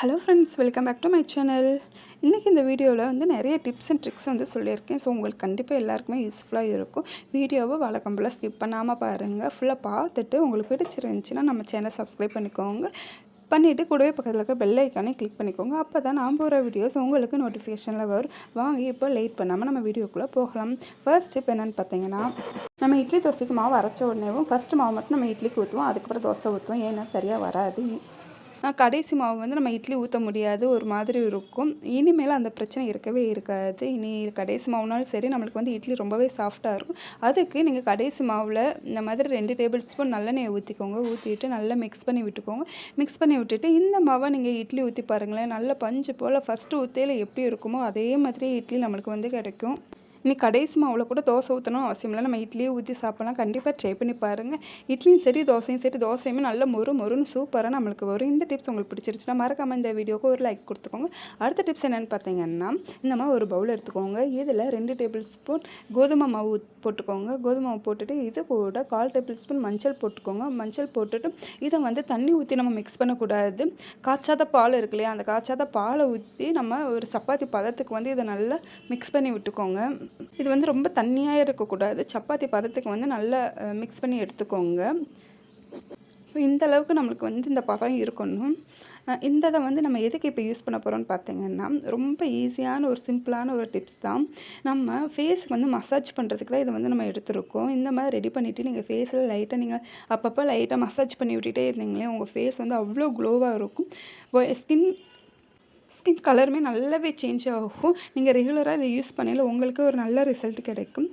Hello friends welcome back to my channel இன்றைக்கி இந்த வீடியோவில் வந்து நிறைய டிப்ஸ் அண்ட் ட்ரிக்ஸ் வந்து சொல்லியிருக்கேன். ஸோ உங்களுக்கு கண்டிப்பாக எல்லாருக்குமே யூஸ்ஃபுல்லாக இருக்கும். வீடியோவை வழக்கம்போல் ஸ்கிப் பண்ணாமல் பாருங்கள் ஃபுல்லாக பார்த்துட்டு உங்களுக்கு பிடிச்சிருந்துச்சின்னா நம்ம சேனல் சப்ஸ்கிரைப் பண்ணிக்கோங்க. பண்ணிவிட்டு கூடவே பக்கத்தில் இருக்க பெல் ஐக்கானே கிளிக் பண்ணிக்கோங்க. அப்போ தான் நான் போகிற வீடியோஸ் உங்களுக்கு நோட்டிஃபிகேஷனில் வரும். வாங்கி இப்போ லேட் பண்ணாமல் நம்ம வீடியோக்குள்ளே போகலாம். ஃபர்ஸ்ட் இப்போ என்னென்னு பார்த்தீங்கன்னா நம்ம இட்லி தோசைக்கு மாவு அரைச்ச உடனேவும் ஃபஸ்ட்டு மாவு மட்டும் நம்ம இட்லிக்கு ஊற்றுவோம் அதுக்கப்புறம் தோசை ஊற்றுவோம் ஏன்னா சரியாக வராது. கடைசி மாவு வந்து நம்ம இட்லி ஊற்ற முடியாது ஒரு மாதிரி இருக்கும். இனிமேல் அந்த பிரச்சனை இருக்கவே இருக்காது. இனி கடைசி மாவுனாலும் சரி நம்மளுக்கு வந்து இட்லி ரொம்பவே சாஃப்டாக இருக்கும். அதுக்கு நீங்கள் கடைசி மாவில் இந்த மாதிரி ரெண்டு டேபிள் ஸ்பூன் நல்லெண்ணெய் ஊற்றிக்கோங்க ஊற்றிட்டு நல்லா மிக்ஸ் பண்ணி விட்டுக்கோங்க. மிக்ஸ் பண்ணி விட்டுட்டு இந்த மாவை நீங்கள் இட்லி ஊற்றி பாருங்களேன். நல்ல பஞ்சு போல் ஃபஸ்ட்டு ஊற்றையில் எப்படி இருக்குமோ அதே மாதிரி இட்லி நம்மளுக்கு வந்து கிடைக்கும். இனி கடைசி மாவில் கூட தோசை ஊற்றணும் அவசியம் இல்லை. நம்ம இட்லியே ஊற்றி சாப்பிட்லாம். கண்டிப்பாக ட்ரை பண்ணி பாருங்கள் இட்லியும் சரி தோசையும் சரி தோசையுமே நல்ல மொறு மொறுன்னு சூப்பராக நம்மளுக்கு வரும். இந்த டிப்ஸ் உங்களுக்கு பிடிச்சிருச்சுன்னா மறக்காமல் இந்த வீடியோக்கு ஒரு லைக் கொடுத்துக்கோங்க. அடுத்த டிப்ஸ் என்னென்னு பார்த்தீங்கன்னா இந்த மாதிரி ஒரு பவுல் எடுத்துக்கோங்க. இதில் ரெண்டு டேபிள் ஸ்பூன் கோதுமை மாவு போட்டுக்கோங்க. கோதுமை மாவு போட்டுட்டு இது கூட கால் டேபிள் ஸ்பூன் மஞ்சள் போட்டுக்கோங்க. மஞ்சள் போட்டுட்டு இதை வந்து தண்ணி ஊற்றி நம்ம மிக்ஸ் பண்ணக்கூடாது. காய்ச்சாத பால் இருக்கு இல்லையா அந்த காய்ச்சாத பாலை ஊற்றி நம்ம ஒரு சப்பாத்தி பதத்துக்கு வந்து இதை நல்லா மிக்ஸ் பண்ணி விட்டுக்கோங்க. இது வந்து ரொம்ப தண்ணியாக இருக்கக்கூடாது. சப்பாத்தி பதத்துக்கு வந்து நல்லா மிக்ஸ் பண்ணி எடுத்துக்கோங்க. ஸோ இந்த அளவுக்கு நம்மளுக்கு வந்து இந்த பதம் இருக்கணும். இந்த இதை வந்து நம்ம எதுக்கு இப்போ யூஸ் பண்ண போகிறோம்னு பார்த்தீங்கன்னா ரொம்ப ஈஸியான ஒரு சிம்பிளான ஒரு டிப்ஸ் தான். நம்ம ஃபேஸுக்கு வந்து மசாஜ் பண்ணுறதுக்கு தான் இதை வந்து நம்ம எடுத்துருக்கோம். இந்த மாதிரி ரெடி பண்ணிவிட்டு நீங்கள் ஃபேஸில் லைட்டாக நீங்கள் அப்பப்போ லைட்டாக மசாஜ் பண்ணி விட்டுட்டே இருந்தீங்களே உங்கள் ஃபேஸ் வந்து அவ்வளோ க்ளோவாக இருக்கும். ஸ்கின் ஸ்கின் கலருமே நல்லாவே சேஞ்ச் ஆகும். நீங்கள் ரெகுலராக இதை யூஸ் பண்ணல உங்களுக்கு ஒரு நல்ல ரிசல்ட் கிடைக்கும்.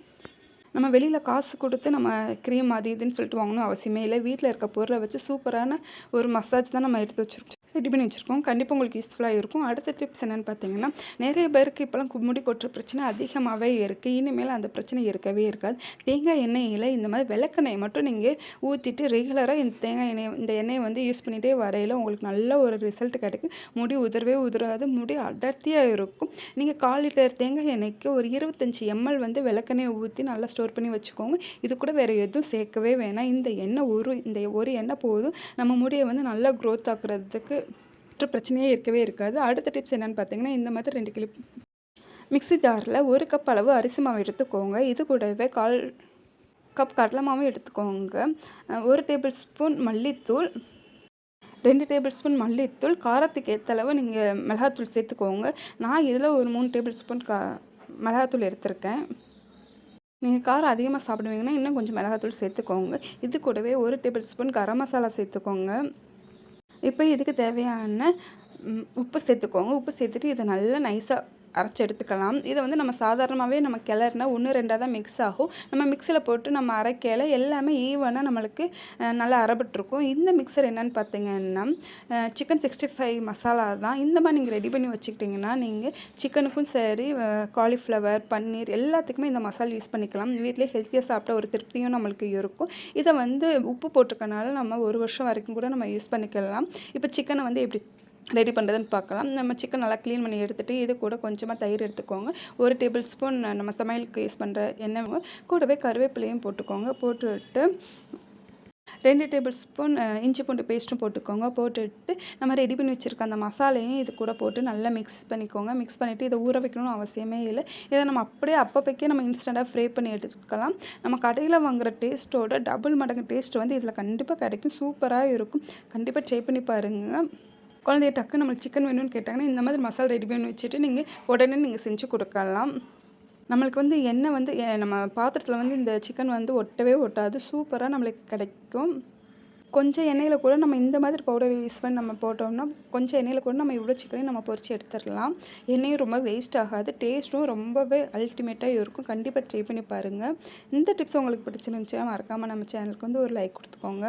நம்ம வெளியில் காசு கொடுத்து நம்ம க்ரீம் அது இதுன்னு சொல்லிட்டு வாங்கணும் அவசியமே இல்லை. வீட்டில் இருக்க பொருளை வச்சு சூப்பரான ஒரு மசாஜ் தான் நம்ம எடுத்து வச்சுருக்கோம். ரெடி பண்ணி வச்சுருக்கோம். கண்டிப்பாக உங்களுக்கு யூஸ்ஃபுல்லாக இருக்கும். அடுத்த டிப்ஸ் என்னென்னு பார்த்தீங்கன்னா நிறைய பேருக்கு இப்போலாம் முடி கொட்டுற பிரச்சனை அதிகமாகவே இருக்குது இனிமேல் அந்த பிரச்சனை இருக்கவே இருக்காது. தேங்காய் எண்ணெயில் இந்த மாதிரி விளக்கெண்ணெய் மட்டும் நீங்கள் ஊற்றிட்டு ரெகுலராக இந்த தேங்காய் எண்ணெய் இந்த எண்ணெயை வந்து யூஸ் பண்ணிகிட்டே வரையில் உங்களுக்கு நல்ல ஒரு ரிசல்ட் கிடைக்கும். முடி உதறவே உதறாது. முடி அடர்த்தியாக இருக்கும். நீங்கள் கால் லிட்டர் தேங்காய் எண்ணெய்க்கு ஒரு இருபத்தஞ்சி எம்எல் வந்து விளக்கெண்ணெய் ஊற்றி நல்லா ஸ்டோர் பண்ணி வச்சுக்கோங்க. இது கூட வேறு எதுவும் சேர்க்கவே வேணாம். இந்த எண்ணெய் ஒரு இந்த ஒரு எண்ணெய் போதும். நம்ம முடியை வந்து நல்லா க்ரோத் ஆக்குறதுக்கு மற்ற பிரச்சனையே இருக்கவே இருக்காது. அடுத்த டிப்ஸ் என்னென்னு பார்த்தீங்கன்னா இந்த மாதிரி ரெண்டு கிலோ மிக்சி ஜாரில் ஒரு கப் அளவு அரிசி மாவு எடுத்துக்கோங்க. இது கூடவே கால் கப் கடலை மாவும் எடுத்துக்கோங்க. ஒரு டேபிள் ஸ்பூன் மல்லித்தூள் ரெண்டு டேபிள் ஸ்பூன் மல்லித்தூள் காரத்துக்கு ஏற்ற அளவு நீங்கள் மிளகாத்தூள் சேர்த்துக்கோங்க. நான் இதில் ஒரு மூணு டேபிள் ஸ்பூன் கா மிளகாத்தூள் எடுத்திருக்கேன். நீங்கள் காரம் அதிகமாக சாப்பிடுவீங்கன்னா இன்னும் கொஞ்சம் மிளகாத்தூள் சேர்த்துக்கோங்க. இது கூடவே ஒரு டேபிள் ஸ்பூன் கரம் மசாலா சேர்த்துக்கோங்க. இப்போ இதுக்கு தேவையான உப்பு சேர்த்துக்கோங்க. உப்பு சேர்த்துட்டு இதை நல்லா நைஸாக அரைச்சி எடுத்துக்கலாம். இதை வந்து நம்ம சாதாரணமாகவே நம்ம கிளறினா ஒன்று ரெண்டாக தான் மிக்ஸ் ஆகும். நம்ம மிக்சியில் போட்டு நம்ம அரைக்கையில் எல்லாமே ஈவனாக நம்மளுக்கு நல்லா அரைபட்டுருக்கும். இந்த மிக்சர் என்னென்னு பார்த்தீங்கன்னா சிக்கன் சிக்ஸ்டி ஃபைவ் மசாலா தான். இந்த மாதிரி நீங்கள் ரெடி பண்ணி வச்சுக்கிட்டிங்கன்னா நீங்கள் சிக்கனுக்கும் சரி காலிஃப்ளவர் பன்னீர் எல்லாத்துக்குமே இந்த மசாலா யூஸ் பண்ணிக்கலாம். வீட்டிலே ஹெல்த்தியாக சாப்பிட்ட ஒரு திருப்தியும் நம்மளுக்கு இருக்கும். இதை வந்து உப்பு போட்டிருக்கனால நம்ம ஒரு வருஷம் வரைக்கும் கூட நம்ம யூஸ் பண்ணிக்கலாம். இப்போ சிக்கனை வந்து எப்படி ரெடி பண்ணுறதுன்னு பார்க்கலாம். நம்ம சிக்கன் நல்லா க்ளீன் பண்ணி எடுத்துகிட்டு இது கூட கொஞ்சமாக தயிர் எடுத்துக்கோங்க. ஒரு டேபிள் ஸ்பூன் நம்ம சமையலுக்கு யூஸ் பண்ணுற எண்ணெய் கூடவே கருவேப்பிலையும் போட்டுக்கோங்க. போட்டுவிட்டு ரெண்டு டேபிள் ஸ்பூன் இஞ்சி பூண்டு பேஸ்ட்டும் போட்டுக்கோங்க. போட்டுட்டு நம்ம ரெடி பண்ணி வச்சுருக்க அந்த மசாலையும் இது கூட போட்டு நல்லா மிக்ஸ் பண்ணிக்கோங்க. மிக்ஸ் பண்ணிவிட்டு இதை ஊற வைக்கணும்னு அவசியமே இல்லை. இதை நம்ம அப்படியே அப்பப்போக்கே நம்ம இன்ஸ்டண்ட்டாக ஃப்ரை பண்ணி எடுத்துக்கலாம். நம்ம கடையில் வாங்குகிற டேஸ்ட்டோட டபுள் மடங்கு டேஸ்ட் வந்து இதில் கண்டிப்பாக கிடைக்கும். சூப்பராக இருக்கும். கண்டிப்பாக ட்ரை பண்ணி பாருங்கள் குழந்தைய டக்கு நம்மளுக்கு சிக்கன் வேணும்னு கேட்டாங்கன்னா இந்த மாதிரி மசாலா ரெடி பண்ணி வச்சுட்டு நீங்கள் உடனே நீங்கள் செஞ்சு கொடுக்கலாம். நம்மளுக்கு வந்து எண்ணெய் வந்து நம்ம பாத்திரத்தில் வந்து இந்த சிக்கன் வந்து ஒட்டவே ஒட்டாது. சூப்பராக நம்மளுக்கு கிடைக்கும். கொஞ்சம் எண்ணெயில் கூட நம்ம இந்த மாதிரி பவுடர் யூஸ் பண்ணி நம்ம போட்டோம்னா கொஞ்சம் எண்ணெயில் கூட நம்ம இவ்வளோ சிக்கனையும் நம்ம பொறிச்சு எடுத்துடலாம். எண்ணெயும் ரொம்ப வேஸ்ட் ஆகாது. டேஸ்ட்டும் ரொம்பவே அல்டிமேட்டாக இருக்கும். கண்டிப்பாக ட்ரை பண்ணி பாருங்கள் இந்த டிப்ஸ் உங்களுக்கு பிடிச்சிருந்துச்சுன்னா மறக்காமல் நம்ம சேனலுக்கு வந்து ஒரு லைக் கொடுத்துக்கோங்க.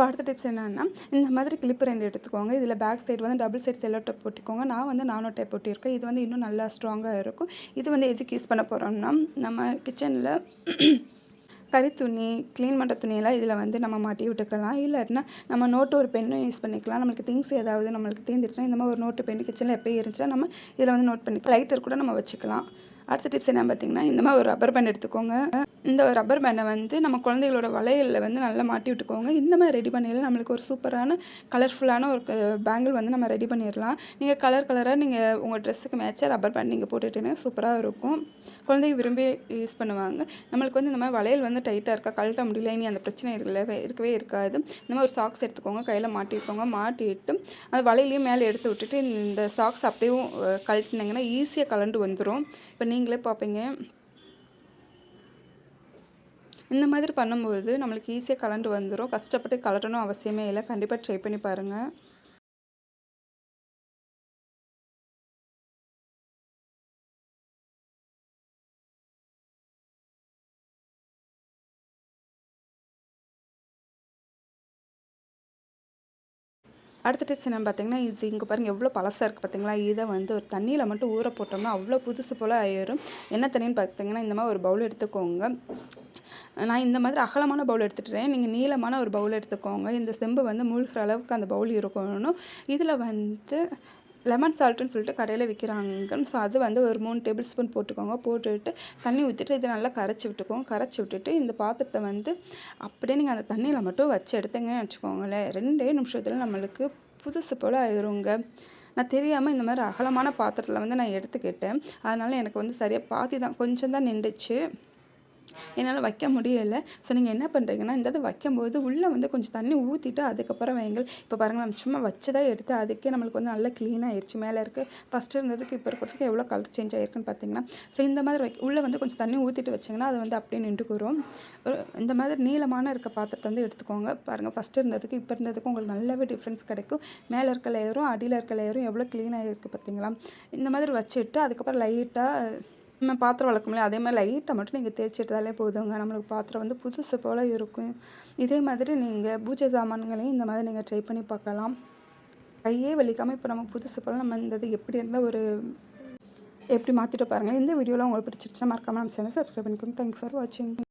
இப்போ அடுத்த டிப்ஸ் என்னென்னா இந்த மாதிரி கிளிப் ரெண்டு எடுத்துக்கோங்க. இதில் பேக் சைடு வந்து டபுள் சைட் செல்லோ டேப் போட்டிக்கோங்க. நான் வந்து நானோ டேப் போட்டிருக்கேன். இது வந்து இன்னும் நல்லா ஸ்ட்ராங்காக இருக்கும். இது வந்து எதுக்கு யூஸ் பண்ண போகிறோம்னா நம்ம கிச்சனில் கறி துணி க்ளீன் பண்ணுற துணியெல்லாம் இதில் வந்து நம்ம மாட்டி விட்டுக்கலாம். இல்லைன்னா நம்ம நோட்டு ஒரு பென்னும் யூஸ் பண்ணிக்கலாம். நம்மளுக்கு திங்ஸ் ஏதாவது நம்மளுக்கு தீர்ந்துருச்சுன்னா இந்த மாதிரி ஒரு நோட்டு பென் கிச்சனில் எப்போயும் இருந்துச்சுன்னா நம்ம இதில் வந்து நோட் பண்ணிக்கலாம். லைட்டர் கூட நம்ம வச்சுக்கலாம். அடுத்த டிப்ஸ் என்ன பார்த்தீங்கன்னா இந்த மாதிரி ஒரு ரப்பர் பேண்ட் எடுத்துக்கோங்க. இந்த ரப்பர் பேண்டை வந்து நம்ம குழந்தைகளோட வளையலில் வந்து நல்லா மாட்டி விட்டுக்கோங்க. இந்த மாதிரி ரெடி பண்ணிடலாம். நம்மளுக்கு ஒரு சூப்பரான கலர்ஃபுல்லான ஒரு பேங்கிள் வந்து நம்ம ரெடி பண்ணிடலாம். நீங்கள் கலர் கலராக நீங்கள் உங்கள் ட்ரெஸ்ஸுக்கு மேட்சாக ரப்பர் பேண்ட் நீங்கள் போட்டுட்டீங்கன்னா சூப்பராக இருக்கும். குழந்தைங்க விரும்பி யூஸ் பண்ணுவாங்க. நம்மளுக்கு வந்து இந்த மாதிரி வளையல் வந்து டைட்டாக இருக்கா கழட்ட முடியல இனி அந்த பிரச்சனை இருக்கவே இருக்கவே இருக்காது. இந்த மாதிரி ஒரு சாக்ஸ் எடுத்துக்கோங்க. கையில் மாட்டிக்கோங்க மாட்டிட்டு அந்த வளையலையும் மேலே எடுத்து விட்டுட்டு இந்த சாக்ஸ் அப்படியும் கழட்டினீங்கன்னா ஈஸியாக கலண்டு வந்துடும் இப்போ நீங்களே பார்ப்பீங்க. இந்த மாதிரி பண்ணும்போது நம்மளுக்கு ஈஸியாக கலண்டு வந்துடும் கஷ்டப்பட்டு கலட்டணும் அவசியமே இல்லை. கண்டிப்பாக ட்ரை பண்ணி பாருங்கள் அடுத்த டிப்ஸ் என்னென்னு பார்த்தீங்கன்னா இது இங்கே பாருங்கள் எவ்வளோ பழசாக இருக்குது பார்த்தீங்களா இதை வந்து ஒரு தண்ணியில் மட்டும் ஊற போட்டோம்னா அவ்வளோ புதுசு போல் ஆயிடும் என்ன தண்ணின்னு பார்த்தீங்கன்னா இந்த மாதிரி ஒரு பவுல் எடுத்துக்கோங்க. நான் இந்த மாதிரி அகலமான பவுல் எடுத்துகிட்டேன் நீங்கள் நீளமான ஒரு பவுல் எடுத்துக்கோங்க. இந்த செம்பு வந்து மூழ்கிற அளவுக்கு அந்த பவுல் இருக்கணும். இதில் வந்து லெமன் சால்ட்டுன்னு சொல்லிட்டு கடையில் விற்கிறாங்க ஸோ அது வந்து ஒரு மூணு டேபிள் ஸ்பூன் போட்டுக்கோங்க. போட்டுவிட்டு தண்ணி ஊற்றிட்டு இதை நல்லா கரைச்சி விட்டுக்கோங்க. கரைச்சி விட்டுட்டு இந்த பாத்திரத்தை வந்து அப்படியே நீங்கள் அந்த தண்ணியில் மட்டும் வச்சு எடுத்தீங்கன்னு வச்சுக்கோங்களேன். ரெண்டே நிமிஷத்தில் நம்மளுக்கு புதுசு போல் ஆயிருங்க. நான் தெரியாமல் இந்த மாதிரி அகலமான பாத்திரத்தில் வந்து நான் எடுத்துக்கிட்டேன். அதனால் எனக்கு வந்து சரியாக பாதி தான் கொஞ்சம் தான் நின்றுச்சு. என்னால் வைக்க முடியலை. ஸோ நீங்கள் என்ன பண்ணுறீங்கன்னா இந்த இது வைக்கும்போது உள்ளே வந்து கொஞ்சம் தண்ணி ஊற்றிட்டு அதுக்கப்புறம் வைங்கள் இப்போ பாருங்கள் நம்ம சும்மா வச்சதாக எடுத்து அதுக்கே நம்மளுக்கு வந்து நல்லா க்ளீன் ஆயிடுச்சு மேலே இருக்குது ஃபஸ்ட்டு இருந்ததுக்கு இப்போ இருக்கிறதுக்கு எவ்வளோ கலர் சேஞ்ச் ஆகிருக்குன்னு பார்த்தீங்கன்னா ஸோ இந்த மாதிரி வை உள்ளே வந்து கொஞ்சம் தண்ணி ஊற்றிட்டு வச்சிங்கன்னா அது வந்து அப்படியே நின்றுக்குறோம் இந்த மாதிரி நீளமான இருக்க பாத்திரத்தை வந்து எடுத்துக்கோங்க. பாருங்கள் ஃபஸ்ட்டு இருந்ததுக்கு இப்போ இருந்ததுக்கு உங்களுக்கு நல்லாவே டிஃப்ரென்ஸ் கிடைக்கும். மேலே இருக்க லேயரும் அடியில் இருக்க லேயரும் எவ்வளோ க்ளீனாக இருக்குது பார்த்தீங்களா இந்த மாதிரி வச்சுட்டு அதுக்கப்புறம் லைட்டாக நம்ம பாத்திரம் வளர்க்கும்ல அதே மாதிரி லைட்டாக மட்டும் நீங்கள் தேய்ச்சி எடுத்தாலே போதுங்க. நம்மளுக்கு பாத்திரம் வந்து புதுசு போல் இருக்கும். இதே மாதிரி நீங்கள் பூஜை சாமான்களையும் இந்த மாதிரி நீங்கள் ட்ரை பண்ணி பார்க்கலாம். கையே வலிக்காமல் இப்போ நம்ம புதுசு போல் நம்ம இந்த இது எப்படி இருந்தால் ஒரு எப்படி மாற்றிட்டு பாருங்கள் இந்த வீடியோவில் உங்களுக்கு பிடிச்சிருச்சுன்னா மறக்காமல் நம்ம சேனல் சப்ஸ்கிரைப் பண்ணிக்கோங்க. தேங்க்யூ ஃபார் வாட்சிங்